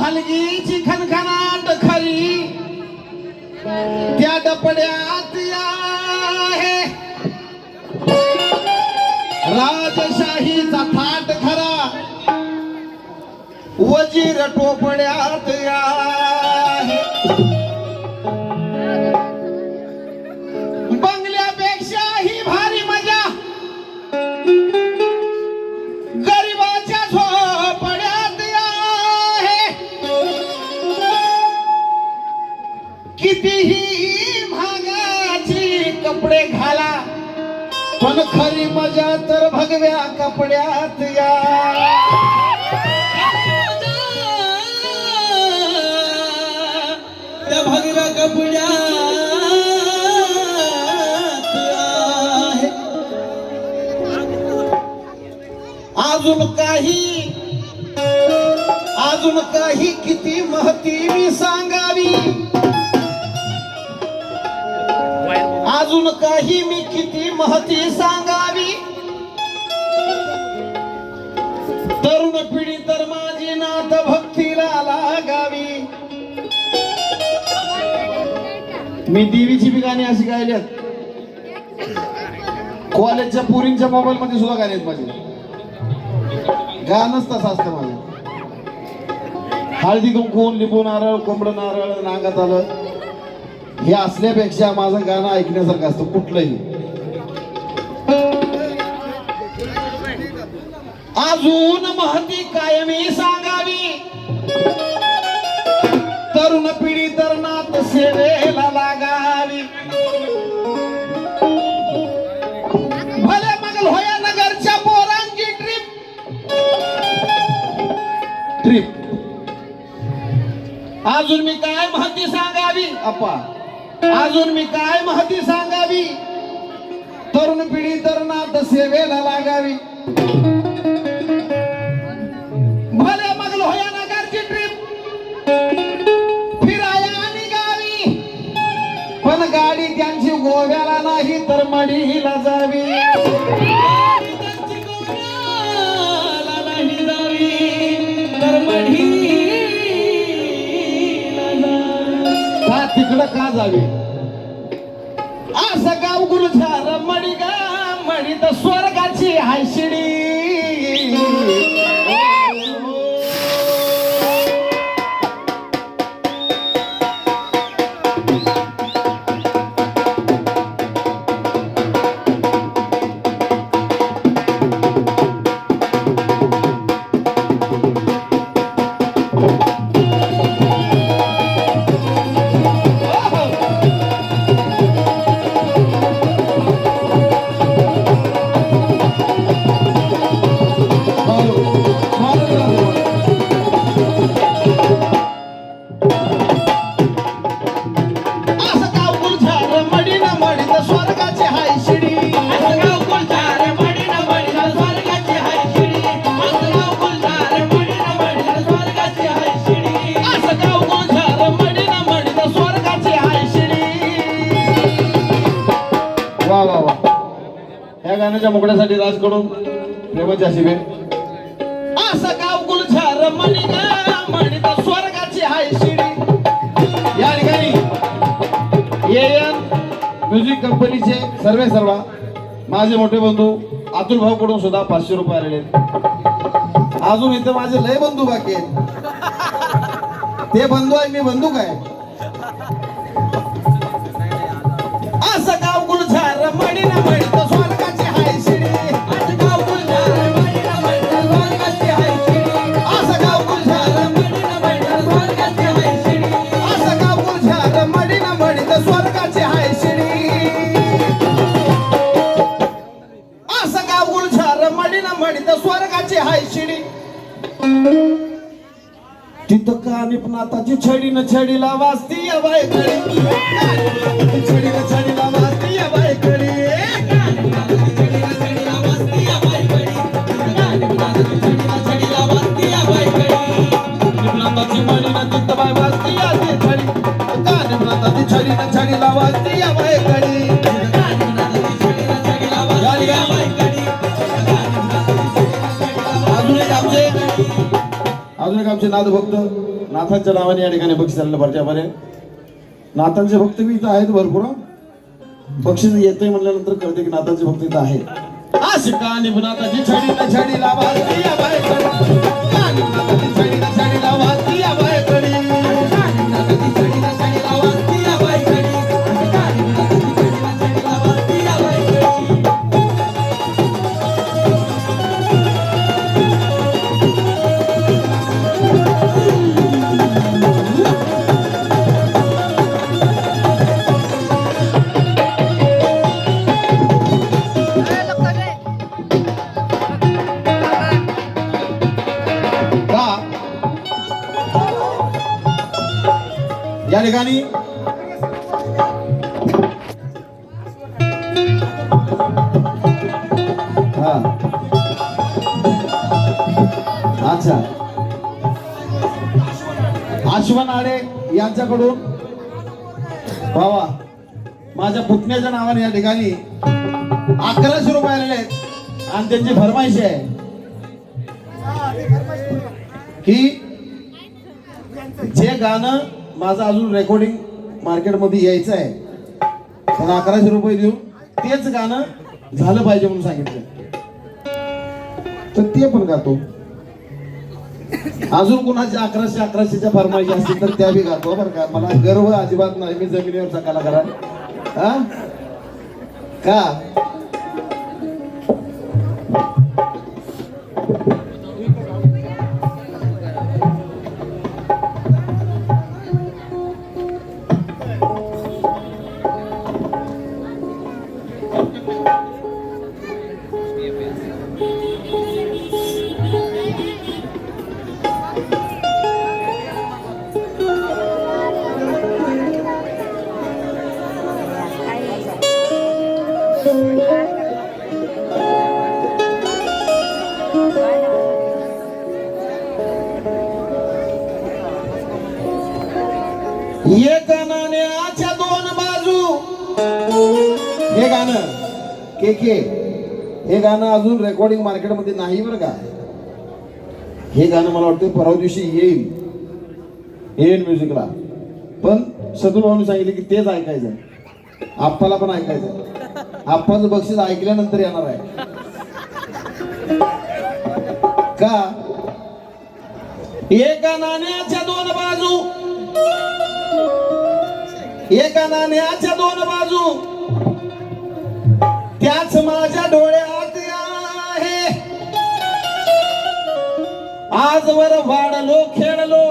हलगीची खनखनाट खरी. त्या डपड्यात आहे. राजशाहीचा थाट खरा. वजीर टोपड्यात आहे कितीही महागाची कपडे घाला पण खरी मजा तर भगव्या कपड्यात या. त्या भगव्या कपड्यात अजून काही अजून काही किती महत्त्व काही मी किती महती सांगावी? तरुण पिढी तर माझी नाथ भक्तीला लागावी. मी देवीची बी गाणी अशी गायल्यात कॉलेजच्या पुरींच्या मोबाईल मध्ये सुद्धा गाणी आहेत माझे. गाणंच तसं असतं माझं. हळदी कुंकून लिंबू नारळ कोंबड नारळ नांगात आलं. हे असल्यापेक्षा माझं गाणं ऐकण्यासारखं असतं कुठलंही. अजून महती कायमी सांगावी? तरुण पिढी तर नात सेवेला लागावी. भले मगल होया नगरच्या पोरांची ट्रिप ट्रिप अजून मी काय महती सांगावी? अप्पा अजून मी काय माहिती सांगावी? तरुण पिढी तर नात सेवेला लागावी. भले मगल होया नगरची ट्रिप फिराया निघावी पण गाडी त्यांची गोव्याला नाही तर मडीला जावी. त्यांची नाही जावी, तर मढीला जावी. तिकडं का जावी? असं गाव गुलझार मडी तर स्वर्गाची हायशी या गाण्याच्या मुकड्यासाठी राजकडून प्रेमाची अशी असं गाव गुलझार मणी गा स्वर्गाची हाय शिडी. या ठिकाणी एन म्युझिक कंपनीचे सर्वे सर्व माझे मोठे बंधू अतुल भाऊ कडून सुद्धा पाचशे रुपये आलेले अजून इथं माझे लय बंधू बाकी आहेत. ते बंधू आहे मी बंधू काय? असं गाव गुलझार मडी ना नाथाची न छडीला वाजती बाय कडी छडीनं छडीला वाजती बाय कडी छडीला वाजती बाय कडी अजून एक आमचे नाद भक्त नाथांच्या नावाने या ठिकाणी बक्षीस आलेलं भरच्यामध्ये नाथांचे भक्त बी इथं आहेत भरपूर बक्षीस येतंय म्हणल्यानंतर कळते की नाथांचे भक्त इथं आहेत. आशिका आणि छडी छडी ठिकाणी अच्छा. आश्वन आडे यांच्याकडून. बाबा माझ्या पुतण्याच्या नावाने या ठिकाणी अकराशे रुपये आलेले आहेत. आणि त्यांची फरमाईशी आहे. की जे गाणं माझं अजून रेकॉर्डिंग मार्केटमध्ये यायचं आहे. पण अकराशे रुपये देऊन तेच गाणं झालं पाहिजे म्हणून सांगितलं. तर ते पण गातो. अजून कोणाच्या अकराशे अकराशेच्या फरमाईशी असतील तर त्या बी गातो बरं का. मला गर्व अजिबात नाही. मी जमिनीवरचा कलाकार हा? का? के के? हे गाणं अजून रेकॉर्डिंग मार्केटमध्ये नाही बरं का? हे गाणं मला वाटतं परवा दिवशी येईल. येईल म्युझिकला पण सदुल भाऊनी सांगितले की तेच ऐकायचं आप्पाला पण ऐकायचं आप्पाचं बक्षीस ऐकल्यानंतर येणार आहे. का? एका नाण्याच्या दोन बाजू. एका नाण्याच्या दोन बाजू. त्याच माझ्या डोळ्यात आहे. आजवर वाढलो खेळलो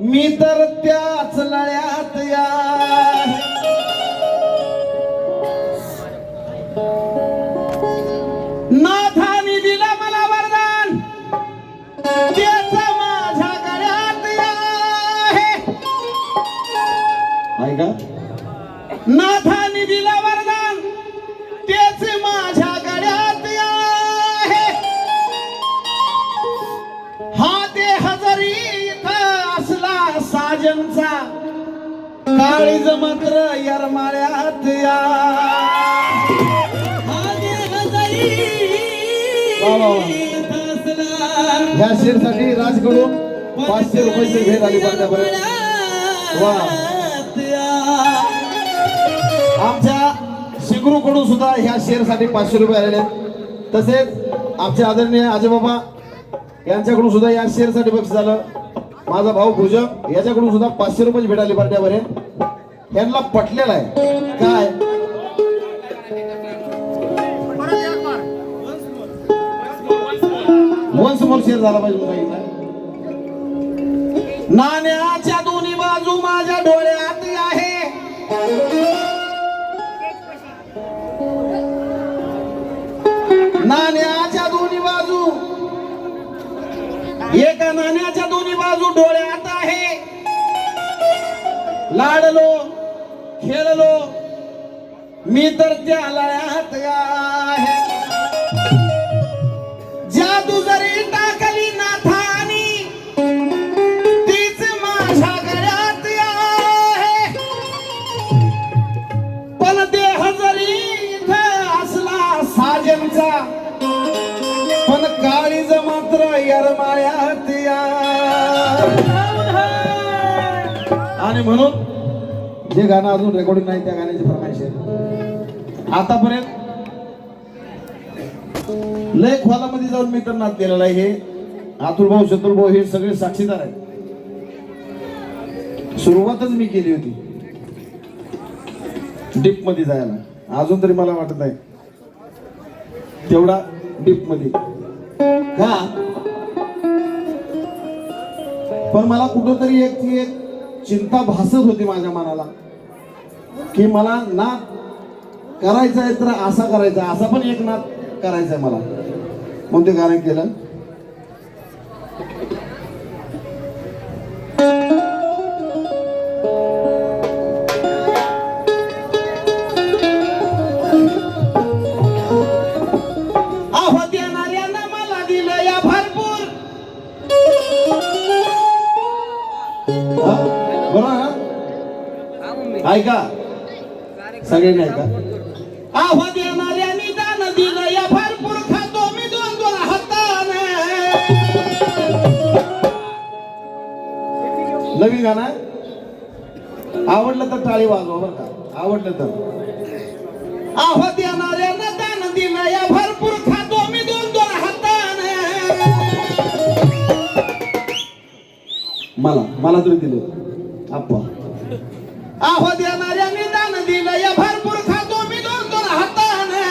मी तर त्याच लळ्यात या नाथानी दिला मला वरदान त्याच माझ्या गळ्यात आहे. आहे का नाथानी दिला काळीज मात्र यरमाळ्यात या वा, वा, वा. ह्या शेरसाठी राजकडून पाचशे रुपयाची भेट आली पाहिजे वा. आमच्या शिगरू कडून सुद्धा ह्या शेअरसाठी पाचशे रुपये आलेले आहेत. तसेच आमचे आदरणीय आजोबाबा यांच्याकडून सुद्धा या शेअरसाठी बक्षीस झालं. माझा भाऊ भुजंग याच्याकडून सुद्धा पाचशे रुपयाची भेट आली पार्ट्यावर यांना पटलेलं आहे. काय? वन्स मोर शेर झाला पाहिजे म्हणून नाण्याच्या दोन्ही बाजू माझ्या डोळ्यात आहे. नाण्याच्या दोन्ही बाजू. एका नाण्याच्या दोन्ही बाजू डोळ्यात आहे. लाडलो. खेळलो. मी तर त्या लळ्यात जादू जरी टाकली माझ्या आहे. पण असला पण काळीज मात्र यरमाया आणि म्हणून जे गाणं अजून रेकॉर्डिंग नाही त्या गाण्याची फरमाईश आहे आतापर्यंत लय खोलामध्ये जाऊन मी तर नाद केलेला आहे. हे अतुल भाऊ शत्रुल भाऊ हे सगळे साक्षीदार आहेत. सुरुवातच मी केली होती. डीपमध्ये जायला. अजून तरी मला वाटत आहे तेवढा डीपमध्ये का? पण मला कुठंतरी एक ती एक चिंता भासत होती माझ्या मनाला की मला नाद करायचा आहे तर असा करायचा आहे. असा पण एक नाद करायचा आहे मला म्हणून ते गाणं केलं ऐका. सगळे सगळ्यांनी ऐका. आहो देणाऱ्याने दान दिलं या भरपूर खातो मी दोन दोन हाताने. नवीन गाणं? आहे? आवडलं तर टाळी वाजवा बरं का. आवडलं तर. आहो देणाऱ्यानं दान दिलं या भरपूर खातो मी दोन दोन हाताने. मला मला तरी दिलं. आप्पा आहो देणाऱ्याने दान दिलं या भरपूर खातो मी दोन दोन हाताने.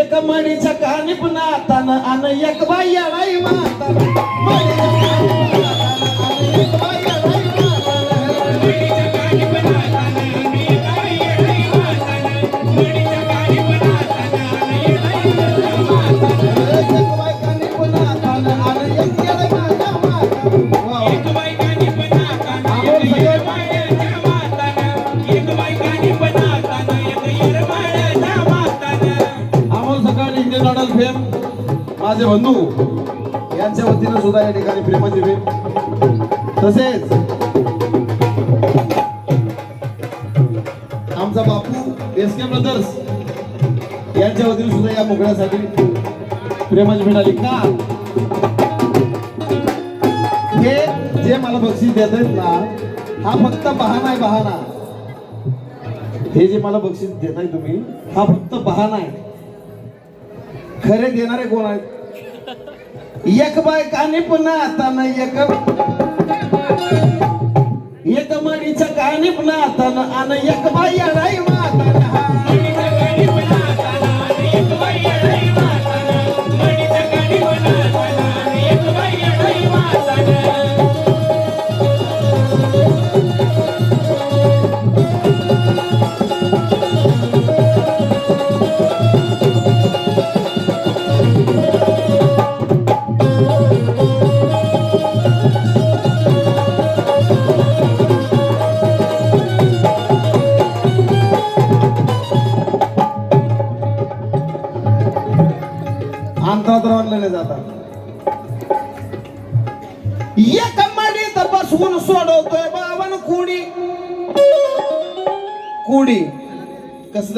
एक मणीच्या कानी पुन्हा आतानं आणि एक बाई माता फेम माझे बंधू यांच्या वतीनं सुद्धा या ठिकाणी प्रेमाची भेट. तसेच आमचा बापू एस के ब्रदर्स यांच्या वतीने सुद्धा या मोकळ्यासाठी प्रेमाची भेट आली. का? हे जे मला बक्षीस देत आहेत ना हा फक्त बहाना आहे बहाणा हे जे मला बक्षीस देताय तुम्ही हा फक्त बहाना आहे. खरे देणारे कोण आहेत? एक बायकाने पुन्हा आता नाही एक एक मणीच्या कानी पुन्हा आता आणि एक बाई अडाई माता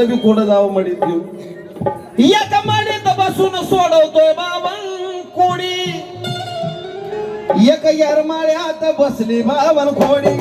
कसलं बी कोड जावं मडीत घेऊन? एक मडीत बसून सोडवतोय बावन कोणी? एक यरमाळ्यात बसली बावन खोडी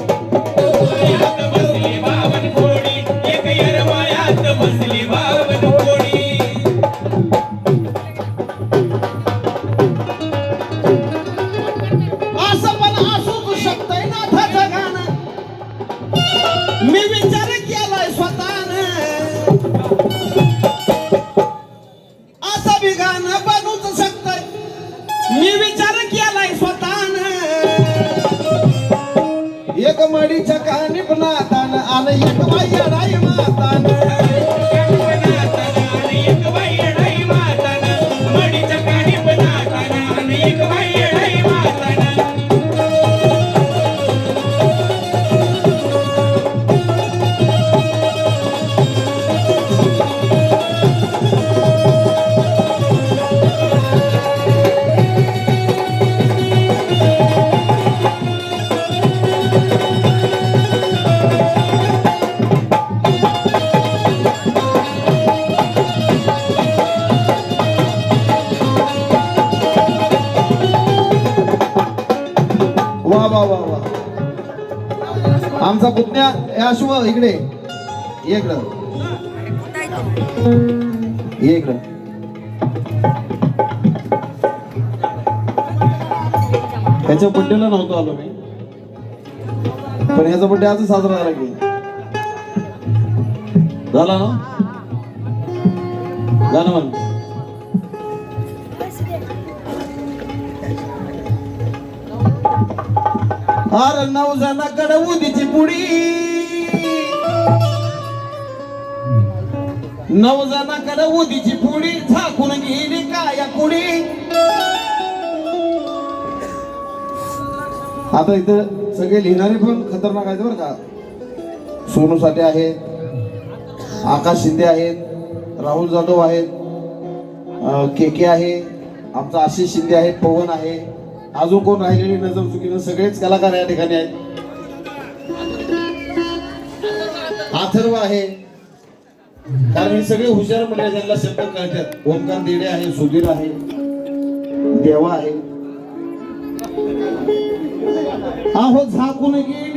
एक मडीच्या कानी पण नातानं तो बाई. आमचा या शुभ इकडे. इकडं. इकडं. ह्याच्या बड्डेला नव्हतो आलो मी. पण ह्याचा बड्डे आज साजरा झाला की. झाला ना? झालं म्हण. अरे नऊ जणाकडे उदीची पुडी. नऊ जणाकडे उदीची पुडी झाकून गेली काया कुडी आता इथं सगळे लिहिणारे पण खतरनाक आहेत बरं का. सोनू साठे आहेत आकाश शिंदे आहेत राहुल जाधव आहेत के के आहे आमचा आशिष शिंदे आहे पवन आहे. अजून कोण राहिलेली नजर चुकीनं? सगळेच कलाकार या ठिकाणी आहेत. अथर्व आहे. कारण हे सगळे हुशार म्हणजे त्यांना शब्द कळतात. ओमकार देडे आहे सुधीर आहे देवा आहे. अहो झाकून की